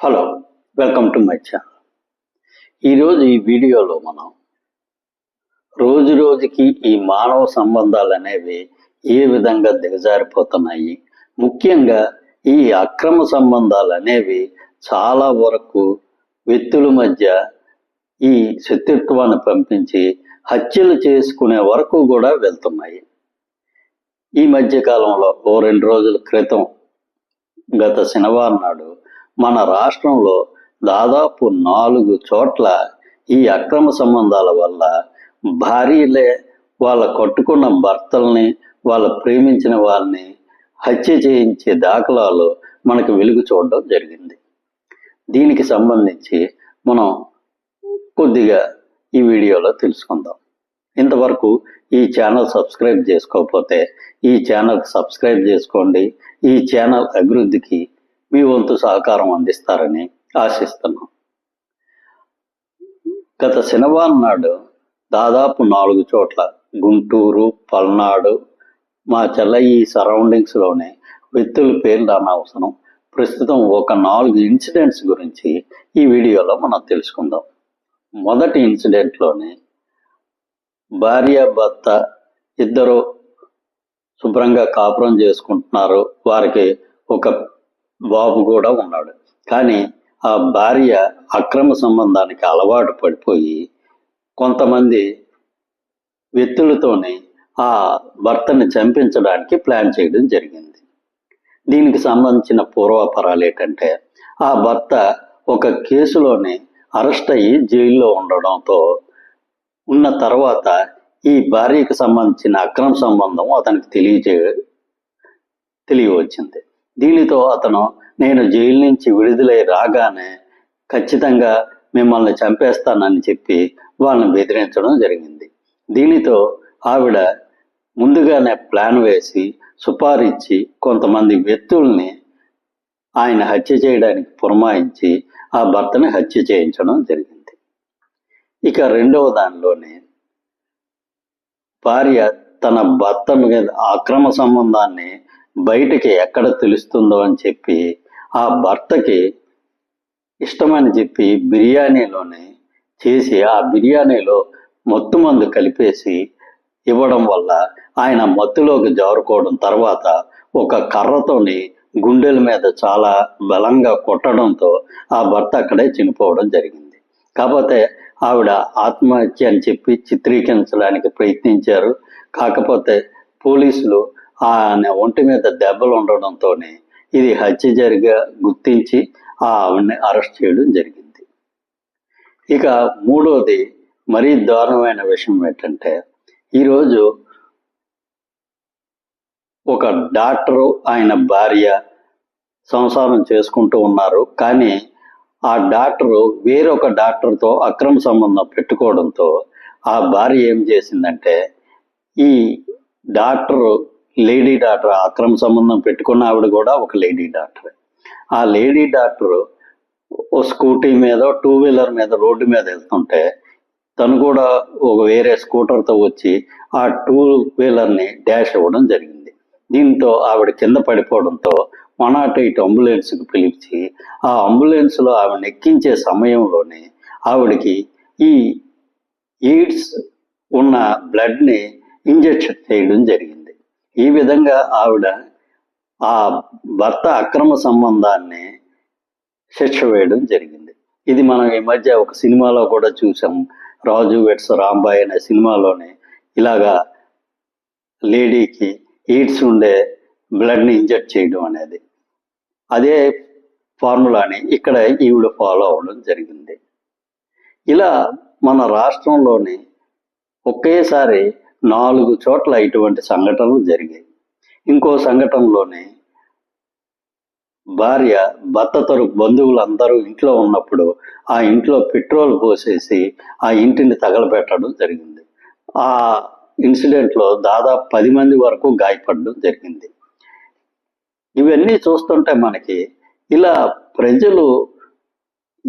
Hello welcome to my channel ఈరోజు ఈ వీడియోలో మనం రోజు రోజుకి ఈ మానవ సంబంధాలు అనేవి ఏ విధంగా దిగజారిపోతున్నాయి? ముఖ్యంగా ఈ అక్రమ సంబంధాలు అనేవి చాలా వరకు వ్యక్తుల మధ్య ఈ శత్రుత్వాన్ని పంపించి హత్యలు చేసుకునే వరకు కూడా వెళ్తున్నాయి. ఈ మధ్యకాలంలో ఓ రెండు రోజుల క్రితం గత శనివారం నాడు మన రాష్ట్రంలో దాదాపు నాలుగు చోట్ల ఈ అక్రమ సంబంధాల వల్ల భార్యలే వాళ్ళ కట్టుకున్న భర్తల్ని వాళ్ళ ప్రేమించిన వాళ్ళని హత్య చేయించే దాఖలాలు మనకు వెలుగు చూడడం జరిగింది. దీనికి సంబంధించి మనం కొద్దిగా ఈ వీడియోలో తెలుసుకుందాం. ఇంతవరకు ఈ ఛానల్ సబ్స్క్రైబ్ చేసుకోకపోతే ఈ ఛానల్ సబ్స్క్రైబ్ చేసుకోండి. ఈ ఛానల్ అభివృద్ధికి మీ వంతు సహకారం అందిస్తారని ఆశిస్తున్నాం. గత శనివారం నాడు దాదాపు నాలుగు చోట్ల గుంటూరు పల్నాడు మా చెల్ల ఈ సరౌండింగ్స్లోనే వ్యక్తుల పేర్లు అనవసరం ప్రస్తుతం ఒక నాలుగు ఇన్సిడెంట్స్ గురించి ఈ వీడియోలో మనం తెలుసుకుందాం. మొదటి ఇన్సిడెంట్లోనే భార్య భర్త ఇద్దరు శుభ్రంగా కాపురం చేసుకుంటున్నారు. వారికి ఒక బాబు కూడా ఉన్నాడు. కానీ ఆ భార్య అక్రమ సంబంధానికి అలవాటు పడిపోయి కొంతమంది వ్యక్తులతోని ఆ భర్తని చంపించడానికి ప్లాన్ చేయడం జరిగింది. దీనికి సంబంధించిన పూర్వాపరాలు ఏంటంటే ఆ భర్త ఒక కేసులోని అరెస్ట్ అయ్యి జైల్లో ఉండడంతో ఉన్న తర్వాత ఈ భార్యకు సంబంధించిన అక్రమ సంబంధం అతనికి తెలియజే తెలియవచ్చింది. దీనితో అతను నేను జైలు నుంచి విడుదలై రాగానే ఖచ్చితంగా మిమ్మల్ని చంపేస్తానని చెప్పి వాళ్ళని బెదిరించడం జరిగింది. దీనితో ఆవిడ ముందుగానే ప్లాన్ వేసి సుపారిచ్చి కొంతమంది వ్యక్తుల్ని ఆయన హత్య చేయడానికి పురమాయించి ఆ భర్తని హత్య చేయించడం జరిగింది. ఇక రెండవ దానిలోనే భార్య తన భర్త మీద అక్రమ సంబంధాన్ని బయటికి ఎక్కడ తెలుస్తుందో అని చెప్పి ఆ భర్తకి ఇష్టమని చెప్పి బిర్యానీలోనే చేసి ఆ బిర్యానీలో మత్తు మందు కలిపేసి ఇవ్వడం వల్ల ఆయన మత్తులోకి జారుకోవడం తర్వాత ఒక కర్రతోని గుండెల మీద చాలా బలంగా కొట్టడంతో ఆ భర్త అక్కడే చనిపోవడం జరిగింది. కాకపోతే ఆవిడ ఆత్మహత్య అని చెప్పి చిత్రీకరించడానికి ప్రయత్నించారు. కాకపోతే పోలీసులు ఆయన ఒంటి మీద దెబ్బలు ఉండడంతో ఇది హత్య జరిగా గుర్తించి ఆ ఆవిడని అరెస్ట్ చేయడం జరిగింది. ఇక మూడోది మరీ దారుణమైన విషయం ఏంటంటే ఈరోజు ఒక డాక్టరు ఆయన భార్య సంసారం చేసుకుంటూ ఉన్నారు. కానీ ఆ డాక్టరు వేరొక డాక్టర్తో అక్రమ సంబంధం పెట్టుకోవడంతో ఆ భార్య ఏం చేసిందంటే ఈ డాక్టరు లేడీ డాక్టర్ అక్రమ సంబంధం పెట్టుకున్న ఆవిడ కూడా ఒక లేడీ డాక్టర్. ఆ లేడీ డాక్టర్ ఓ స్కూటీ మీద టూ వీలర్ మీద రోడ్డు మీద వెళ్తుంటే తను కూడా ఒక వేరే స్కూటర్తో వచ్చి ఆ టూ వీలర్ని డాష్ ఇవ్వడం జరిగింది. దీంతో ఆవిడ కింద పడిపోవడంతో వన్ నాట్ ఎయిట్ అంబులెన్స్కి పిలిచి ఆ అంబులెన్స్లో ఆవిడ ఎక్కించే సమయంలోనే ఆవిడకి ఈ ఎయిడ్స్ ఉన్న బ్లడ్ని ఇంజెక్షన్ చేయడం జరిగింది. ఈ విధంగా ఆవిడ ఆ భర్త అక్రమ సంబంధాన్ని శిక్ష వేయడం జరిగింది. ఇది మనం ఈ మధ్య ఒక సినిమాలో కూడా చూసాం. రాజు వెట్స్ రాంబాయ్ అనే సినిమాలోనే ఇలాగా లేడీకి ఈడ్స్ ఉండే బ్లడ్ని ఇంజెక్ట్ చేయడం అనేది. అదే ఫార్ములాని ఇక్కడ ఈవిడ ఫాలో అవ్వడం జరిగింది. ఇలా మన రాష్ట్రంలోని ఒకేసారి నాలుగు చోట్ల ఇటువంటి సంఘటనలు జరిగాయి. ఇంకో సంఘటనలోనే భార్య భర్త తరపు బంధువులందరూ ఇంట్లో ఉన్నప్పుడు ఆ ఇంట్లో పెట్రోల్ పోసేసి ఆ ఇంటిని తగలబెట్టడం జరిగింది. ఆ ఇన్సిడెంట్లో దాదాపు పది మంది వరకు గాయపడడం జరిగింది. ఇవన్నీ చూస్తుంటే మనకి ఇలా ప్రజలు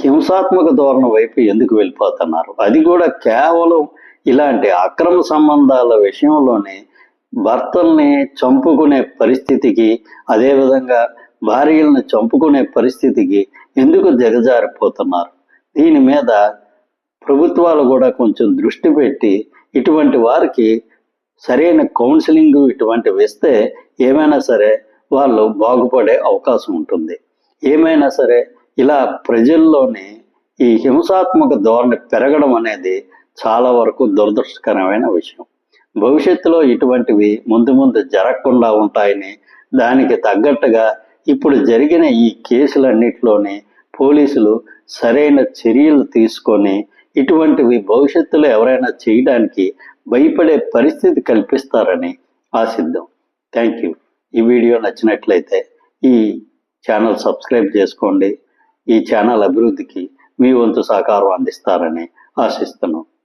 హింసాత్మక ధోరణి వైపు ఎందుకు వెళ్ళిపోతున్నారు? అది కూడా కేవలం ఇలాంటి అక్రమ సంబంధాల విషయంలోనే భర్తల్ని చంపుకునే పరిస్థితికి అదేవిధంగా భార్యలను చంపుకునే పరిస్థితికి ఎందుకు దిగజారిపోతున్నారు? దీని మీద ప్రభుత్వాలు కూడా కొంచెం దృష్టి పెట్టి ఇటువంటి వారికి సరైన కౌన్సిలింగ్ ఇటువంటివి ఇస్తే ఏమైనా సరే వాళ్ళు బాగుపడే అవకాశం ఉంటుంది. ఏమైనా సరే ఇలా ప్రజల్లోని ఈ హింసాత్మక ధోరణి పెరగడం అనేది చాలా వరకు దురదృష్టకరమైన విషయం. భవిష్యత్తులో ఇటువంటివి ముందు ముందు జరగకుండా ఉంటాయని దానికి తగ్గట్టుగా ఇప్పుడు జరిగిన ఈ కేసులన్నిటిలోని పోలీసులు సరైన చర్యలు తీసుకొని ఇటువంటివి భవిష్యత్తులో ఎవరైనా చేయడానికి భయపడే పరిస్థితి కల్పిస్తారని ఆశిద్దాం. థ్యాంక్ యూ ఈ వీడియో నచ్చినట్లయితే ఈ ఛానల్ సబ్స్క్రైబ్ చేసుకోండి. ఈ ఛానల్ అభివృద్ధికి మీ వంతు సహకారం అందిస్తారని ఆశిస్తున్నాం.